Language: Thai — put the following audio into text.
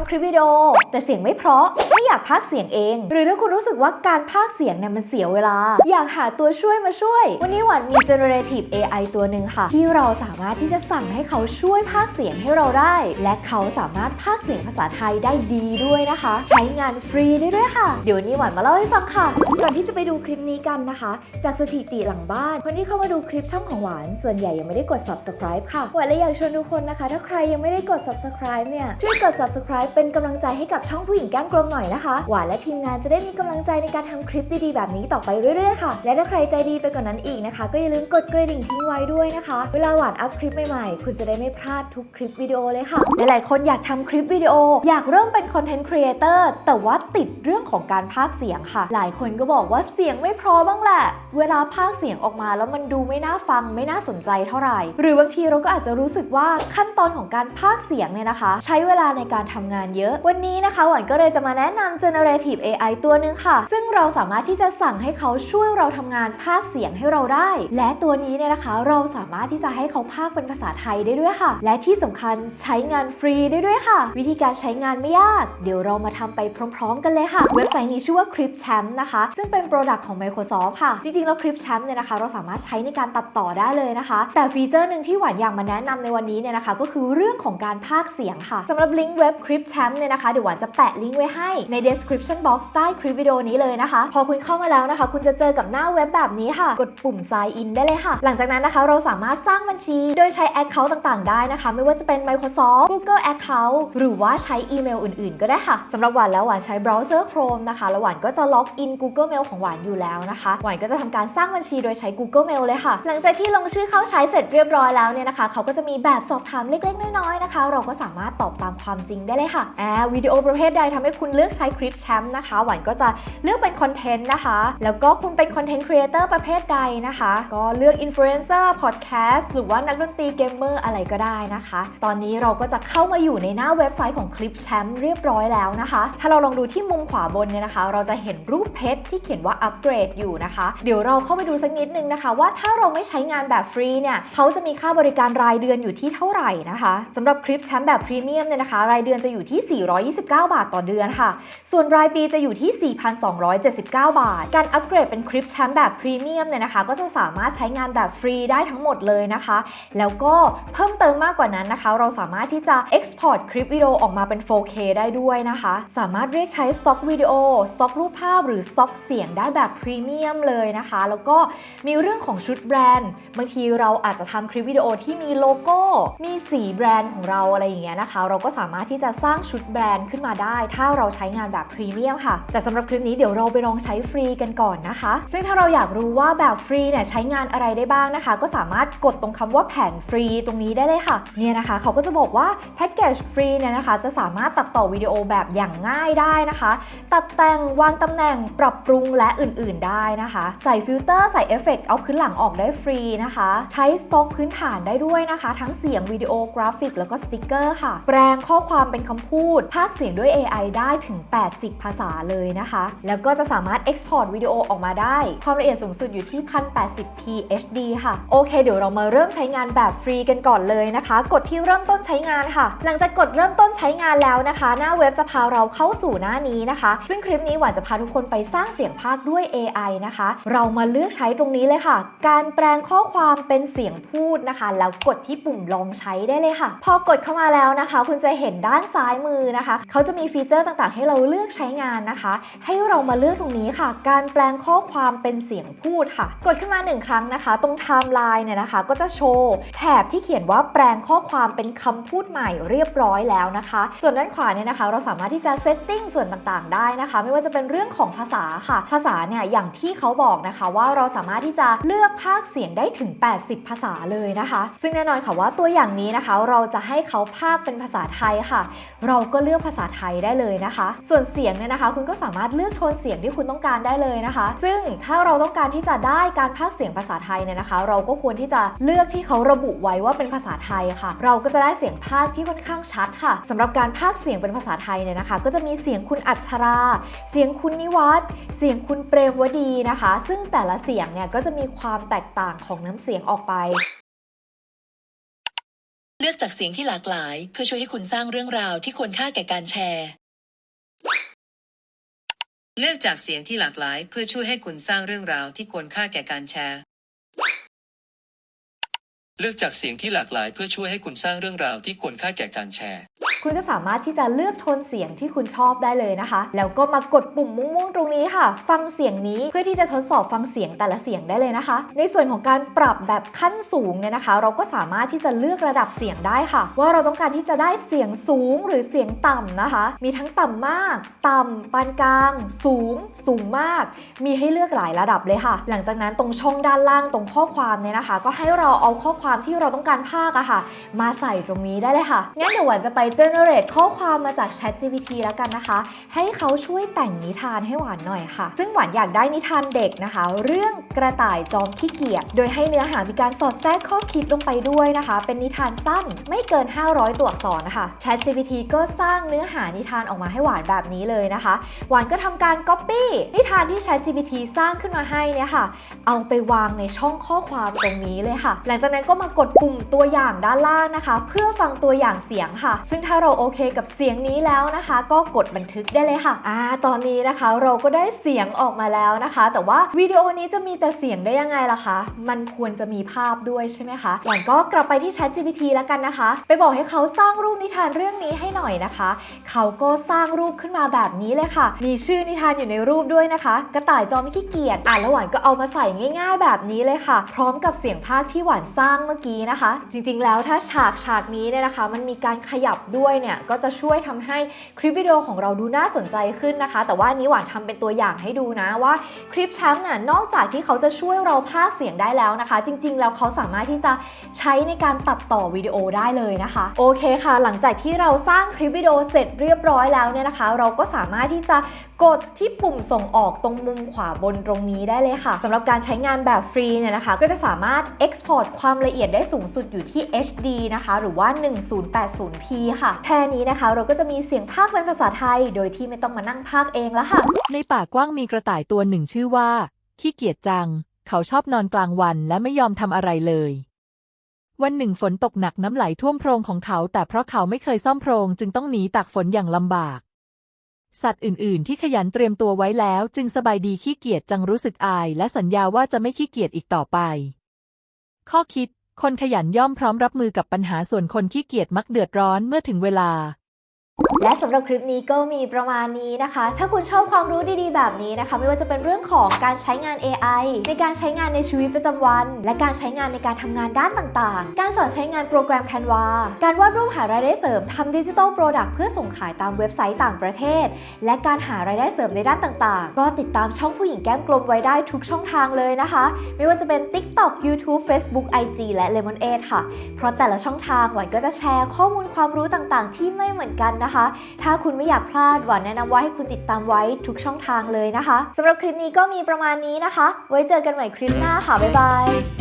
ำคลิปวิดีโอ แต่เสียงไม่เพราะ ไม่อยากพากเสียงเอง หรือถ้าคุณรู้สึกว่าการพากเสียงเนี่ยมันเสียเวลา อยากหาตัวช่วยมาช่วย วันนี้หวานมี generative AI ตัวหนึ่งค่ะ ที่เราสามารถที่จะสั่งให้เขาช่วยพากเสียงให้เราได้ และเขาสามารถพากเสียงภาษาไทยได้ดีด้วยนะคะ ใช้งานฟรีได้ด้วยค่ะ เดี๋ยวนนี้หวานมาเล่าให้ฟังค่ะ ก่อนที่จะไปดูคลิปนี้กันนะคะ จากสถิติหลังบ้าน คนที่เข้ามาดูคลิปช่องของหวาน ส่วนใหญ่ยังไม่ได้กด subscribe ค่ะหวานเลยอยากชวนทุกคนนะคะ ถ้าใครยังไม่ได้กด subscribe เนี่ยช่วยกด subscribe เป็นกำลังใจให้กับช่องผู้หญิงแก้มกลมหน่อยนะคะ หวานและทีมงานจะได้มีกำลังใจในการทำคลิปดีๆ แบบนี้ต่อไปเรื่อยๆค่ะ และถ้าใครใจดีไปกว่านนั้นอีกนะคะ ก็อย่าลืมกดกระดิ่งทิ้งไว้ด้วยนะคะ เวลาหวานอัพคลิปใหม่ๆ คุณจะได้ไม่พลาดทุกคลิปวิดีโอเลยค่ะ หลายๆคนอยากทำคลิปวิดีโอ อยากเริ่มเป็นคอนเทนต์ครีเอเตอร์แต่ว่าติดเรื่องของการพากเสียงค่ะ หลายคนก็บอกว่าเสียงไม่พราะบ้างแหละ เวลาพากเสียงออกมาแล้วมันดูไม่น่าฟังไม่น่าสนใจเท่าไหร่ หรือบางทีเราก็อาจจะรู้สึกว่าขั้นตอนของการพากเสียงเนี่ยนะคะ ใช้เวลาในการทำงานเยอะ วันนี้นะคะหวานก็เลยจะมาแนะนำ generative AI ตัวหนึ่งค่ะ ซึ่งเราสามารถที่จะสั่งให้เขาช่วยเราทำงานพากเสียงให้เราได้ และตัวนี้เนี่ยนะคะ เราสามารถที่จะให้เขาพากเป็นภาษาไทยได้ด้วยค่ะ และที่สำคัญใช้งานฟรีได้ด้วยค่ะ วิธีการใช้งานไม่ยาก เดี๋ยวเรามาทำไปพร้อม ๆ กันเลยค่ะ เว็บไซต์นี้ชื่อว่า Clipchamp นะคะ ซึ่งเป็น Product ของ Microsoft ค่ะ จริงๆแล้ว Clipchamp เนี่ยนะคะ เราสามารถใช้ในการตัดต่อได้เลยนะคะ แต่ฟีเจอร์หนึ่งที่หวานอยากมาแนะนำในวันนี้เนี่ยนะคะ ก็คือเรื่องของการพากเสียงค่ะสำหรับลิงก์เว็บ Clip p c h a m p เนี่ยนะคะเดี๋ยวหวานจะแปะลิงก์ไว้ให้ใน description box ใต้คลิปวิดีโอนี้เลยนะคะ พอคุณเข้ามาแล้วนะคะ คุณจะเจอกับหน้าเว็บแบบนี้ค่ะ กดปุ่ม sign in ได้เลยค่ะ หลังจากนั้นนะคะเราสามารถสร้างบัญชี โดยใช้ account ต่างๆ ได้นะคะ ไม่ว่าจะเป็น Microsoft Google Account หรือว่าใช้อีเมลอื่นๆ ก็ได้ค่ะสำหรับหวานแล้วหวานใช้เบราว์เซอร์ Chrome นะคะแล้วหวานก็จะล็อกอิน Google Mail ของหวานอยู่แล้วนะคะหวานก็จะทำการสร้างบัญชีโดยใช้ Google Mail เลยค่ะ หลังจากที่ลงชื่อเข้าใช้เสร็จเรียบร้อยแล้วเนี่ยนะคะ เขาก็จะมีแบบสอบถามเล็กๆ น้อยๆนะคะ เราก็สามารถตอบตามความจริงได้เลยค่ะแอวิดีโอประเภทใดทำให้คุณเลือกใช้คลิปแชมป์นะคะ หวานก็จะเลือกเป็นคอนเทนต์นะคะ แล้วก็คุณเป็นคอนเทนต์ครีเอเตอร์ประเภทใดนะคะ ก็เลือกอินฟลูเอนเซอร์พอดแคสต์หรือว่านักดนตรีเกมเมอร์อะไรก็ได้นะคะ ตอนนี้เราก็จะเข้ามาอยู่ในหน้าเว็บไซต์ของคลิปแชมป์เรียบร้อยแล้วนะคะ ถ้าเราลองดูที่มุมขวาบนเนี่ยนะคะ เราจะเห็นรูปเพชรที่เขียนว่าอัปเกรดอยู่นะคะ เดี๋ยวเราเข้าไปดูสักนิดนึงนะคะ ว่าถ้าเราไม่ใช้งานแบบฟรีเนี่ยเขาจะมีค่าบริการรายเดือนอยู่ที่เท่าไหร่นะคะสำหรับคลิปแชมป์แบบพรีเมียมเนี่ยนะคะ รายเดือนจะอยูู่่ที่ 429 บาทต่อเดือนค่ะ ส่วนรายปีจะอยู่ที่ 4,279 บาท การอัปเกรดเป็นคลิปแชมป์แบบพรีเมียมเนี่ยนะคะ ก็จะสามารถใช้งานแบบฟรีได้ทั้งหมดเลยนะคะ แล้วก็เพิ่มเติมมากกว่านั้นนะคะ เราสามารถที่จะ export คลิปวิดีโอออกมาเป็น 4K ได้ด้วยนะคะ สามารถเรียกใช้สต็อกวิดีโอสต็อกรูปภาพหรือสต็อกเสียงได้แบบพรีเมียมเลยนะคะ แล้วก็มีเรื่องของชุดแบรนด์ บางทีเราอาจจะทำคลิปวิดีโอที่มีโลโก้ มีสีแบรนด์ของเราอะไรอย่างเงี้ยนะคะ เราก็สามารถที่จะสร้างางชุดแบรนด์ขึ้นมาได้ ถ้าเราใช้งานแบบพรีเมียมค่ะ แต่สำหรับคลิปนี้เดี๋ยวเราไปลองใช้ฟรีกันก่อนนะคะ ซึ่งถ้าเราอยากรู้ว่าแบบฟรีเนี่ยใช้งานอะไรได้บ้างนะคะ ก็สามารถกดตรงคำว่าแผนฟรีตรงนี้ได้เลยค่ะ เนี่ยนะคะ เขาก็จะบอกว่าแพ็กเกจฟรีเนี่ยนะคะ จะสามารถตัดต่อวิดีโอแบบอย่างง่ายได้นะคะ ตัดแต่งวางตำแหน่งปรับปรุงและอื่นๆได้นะคะ ใส่ฟิลเตอร์ใส่เอฟเฟกต์เอาพื้นหลังออกได้ฟรีนะคะ ใช้สต็อกพื้นฐานได้ด้วยนะคะ ทั้งเสียงวิดีโอกราฟิก แล้วก็สติกเกอร์ค่ะ แปลงข้อความเป็นคำพูดภาคเสียงด้วย AI ได้ถึง 80 ภาษาเลยนะคะ แล้วก็จะสามารถ Export วิดีโอออกมาได้ ความละเอียดสูงสุดอยู่ที่ 1080p HD ค่ะ โอเค เดี๋ยวเรามาเริ่มใช้งานแบบฟรีกันก่อนเลยนะคะ กดที่เริ่มต้นใช้งานค่ะ หลังจากกดเริ่มต้นใช้งานแล้วนะคะ หน้าเว็บจะพาเราเข้าสู่หน้านี้นะคะ ซึ่งคลิปนี้หวานจะพาทุกคนไปสร้างเสียงภาคด้วย AI นะคะ เรามาเลือกใช้ตรงนี้เลยค่ะ การแปลงข้อความเป็นเสียงพูดนะคะ แล้วกดที่ปุ่มลองใช้ได้เลยค่ะ พอกดเข้ามาแล้วนะคะ คุณจะเห็นด้านซ้ายายมือนะคะ เขาจะมีฟีเจอร์ต่างๆ ให้เราเลือกใช้งานนะคะ ให้เรามาเลือกตรงนี้ค่ะ การแปลงข้อความเป็นเสียงพูดค่ะ กดขึ้นมาหนึ่งครั้งนะคะ ตรงไทม์ไลน์เนี่ยนะคะ ก็จะโชว์แถบที่เขียนว่าแปลงข้อความเป็นคำพูดใหม่เรียบร้อยแล้วนะคะ ส่วนด้านขวาเนี่ยนะคะ เราสามารถที่จะเซตติ้งส่วนต่างๆ ได้นะคะ ไม่ว่าจะเป็นเรื่องของภาษาค่ะ ภาษาเนี่ยอย่างที่เขาบอกนะคะ ว่าเราสามารถที่จะเลือกภาคเสียงได้ถึง 80 ภาษาเลยนะคะ ซึ่งแน่นอนค่ะว่าตัวอย่างนี้นะคะ เราจะให้เขาภาคเป็นภาษาไทยค่ะเราก็เลือกภาษาไทยได้เลยนะคะ ส่วนเสียงเนี่ยนะคะ คุณก็สามารถเลือกโทนเสียงที่คุณต้องการได้เลยนะคะ ซึ่งถ้าเราต้องการที่จะได้การพากเสียงภาษาไทยเนี่ยนะคะ เราก็ควรที่จะเลือกที่เขาระบุไว้ว่าเป็นภาษาไทยค่ะ เราก็จะได้เสียงพากที่ค่อนข้างชัดค่ะสำหรับการพากเสียงเป็นภาษาไทยเนี่ยนะคะ ก็จะมีเสียงคุณอัชรา เสียงคุณนิวัฒเสียงคุณเปรมวดีนะคะ ซึ่งแต่ละเสียงเนี่ยก็จะมีความแตกต่างของน้ำเสียงออกไป เลือกจากเสียงที่หลากหลาย เพื่อช่วยให้คุณสร้างเรื่องราวที่ควรค่าแก่การแชร์ เลือกจากเสียงที่หลากหลาย เพื่อช่วยให้คุณสร้างเรื่องราวที่ควรค่าแก่การแชร์ เลือกจากเสียงที่หลากหลาย เพื่อช่วยให้คุณสร้างเรื่องราวที่ควรค่าแก่การแชร์ คุณก็สามารถที่จะเลือกโทนเสียงที่คุณชอบได้เลยนะคะ แล้วก็มากดปุ่มม่วงๆตรงนี้ค่ะ ฟังเสียงนี้เพื่อที่จะทดสอบฟังเสียงแต่ละเสียงได้เลยนะคะ ในส่วนของการปรับแบบขั้นสูงเนี่ยนะคะ เราก็สามารถที่จะเลือกระดับเสียงได้ค่ะ ว่าเราต้องการที่จะได้เสียงสูงหรือเสียงต่ำนะคะ มีทั้งต่ำมาก ต่ำปานกลาง สูง สูงมาก มีให้เลือกหลายระดับเลยค่ะ หลังจากนั้นตรงช่องด้านล่างตรงข้อความเนี่ยนะคะ ก็ให้เราเอาข้อความที่เราต้องการภาคอะค่ะ มาใส่ตรงนี้ได้เลยค่ะงั้นเดี๋ยวหวานจะไปเจน generate ข้อความมาจาก Chat GPT แล้วกันนะคะ ให้เขาช่วยแต่งนิทานให้หวานหน่อยค่ะ ซึ่งหวานอยากได้นิทานเด็กนะคะ เรื่องกระต่ายจอมขี้เกียจ โดยให้เนื้อหามีการสอดแทรกข้อคิดลงไปด้วยนะคะ เป็นนิทานสั้นไม่เกิน 500 ตัวอักษรนะคะ Chat GPT ก็สร้างเนื้อหานิทานออกมาให้หวานแบบนี้เลยนะคะ หวานก็ทำการ Copy นิทานที่ Chat GPT สร้างขึ้นมาให้เนี่ยค่ะ เอาไปวางในช่องข้อความตรงนี้เลยค่ะ หลังจากนั้นก็มากดปุ่มตัวอย่างด้านล่างนะคะ เพื่อฟังตัวอย่างเสียงค่ะ ซึ่งถ้าเราโอเคกับเสียงนี้แล้วนะคะ ก็กดบันทึกได้เลยค่ะอ่าตอนนี้นะคะเราก็ได้เสียงออกมาแล้วนะคะ แต่ว่าวิดีโอนี้จะมีแต่เสียงได้ยังไงล่ะคะ มันควรจะมีภาพด้วยใช่ไหมคะหวานก็กลับไปที่ Chat GPT แล้วกันนะคะ ไปบอกให้เขาสร้างรูปนิทานเรื่องนี้ให้หน่อยนะคะ เขาก็สร้างรูปขึ้นมาแบบนี้เลยค่ะ มีชื่อนิทานอยู่ในรูปด้วยนะคะ กระต่ายจอมขี้เกียจอ่านแล้วหวานก็เอามาใส่ง่าย ๆ แบบนี้เลยค่ะ พร้อมกับเสียงภาคที่หวานสร้างเมื่อกี้นะคะ จริงๆ แล้วถ้าฉากฉากนี้เนี่ยนะคะ มันมีการขยับด้วยเนี่ยก็จะช่วยทำให้คลิปวิดีโอของเราดูน่าสนใจขึ้นนะคะ แต่ว่านี้หวานทำเป็นตัวอย่างให้ดูนะว่าคลิปช้ำน่ะนอกจากที่เขาจะช่วยเราพากเสียงได้แล้วนะคะ จริง ๆ แล้วเขาสามารถที่จะใช้ในการตัดต่อวิดีโอได้เลยนะคะ โอเคค่ะ หลังจากที่เราสร้างคลิปวิดีโอเสร็จเรียบร้อยแล้วเนี่ยนะคะ เราก็สามารถที่จะกดที่ปุ่มส่งออกตรงมุมขวาบนตรงนี้ได้เลยค่ะสำหรับการใช้งานแบบฟรีเนี่ยนะคะ ก็จะสามารถ Export ความละเอียดได้สูงสุดอยู่ที่ HD นะคะ หรือว่า 1080p ค่ะแค่นี้นะคะ เราก็จะมีเสียงภาคเป็นภาษาไทย โดยที่ไม่ต้องมานั่งภาคเองแล้วค่ะ ในป่ากว้างมีกระต่ายตัวหนึ่งชื่อว่า ขี้เกียจจัง เขาชอบนอนกลางวันและไม่ยอมทำอะไรเลย วันหนึ่งฝนตกหนักน้ำไหลท่วมโพรงของเขา แต่เพราะเขาไม่เคยซ่อมโพรง จึงต้องหนีตากฝนอย่างลำบาก สัตว์อื่น ๆ ที่ขยันเตรียมตัวไว้แล้ว จึงสบายดีขี้เกียจจังรู้สึกอาย และสัญญาว่าจะไม่ขี้เกียจอีกต่อไป ข้อคิด คนขยันย่อมพร้อมรับมือกับปัญหาส่วนคนขี้เกียจมักเดือดร้อนเมื่อถึงเวลา และสำหรับคลิปนี้ก็มีประมาณนี้นะคะ ถ้าคุณชอบความรู้ดีๆ แบบนี้นะคะ ไม่ว่าจะเป็นเรื่องของการใช้งาน AI ในการใช้งานในชีวิตประจำวัน และการใช้งานในการทำงานด้านต่างๆ การสอนใช้งานโปรแกรม Canva การวาดรูปหารายได้เสริมทำดิจิทัลโปรดักต์เพื่อส่งขายตามเว็บไซต์ต่างประเทศ และการหารายได้เสริมในด้านต่างๆ ก็ติดตามช่องผู้หญิงแก้มกลมไว้ได้ทุกช่องทางเลยนะคะ ไม่ว่าจะเป็น TikTok YouTube Facebook IG และ Lemonade ค่ะ เพราะแต่ละช่องทางหวานก็จะแชร์ข้อมูลความรู้ต่างๆ ที่ไม่เหมือนกันนะนะคะ ถ้าคุณไม่อยากพลาดหวานแนะนำว่าให้คุณติดตามไว้ทุกช่องทางเลยนะคะสำหรับคลิปนี้ก็มีประมาณนี้นะคะ ไว้เจอกันใหม่คลิปหน้าค่ะบ๊ายบาย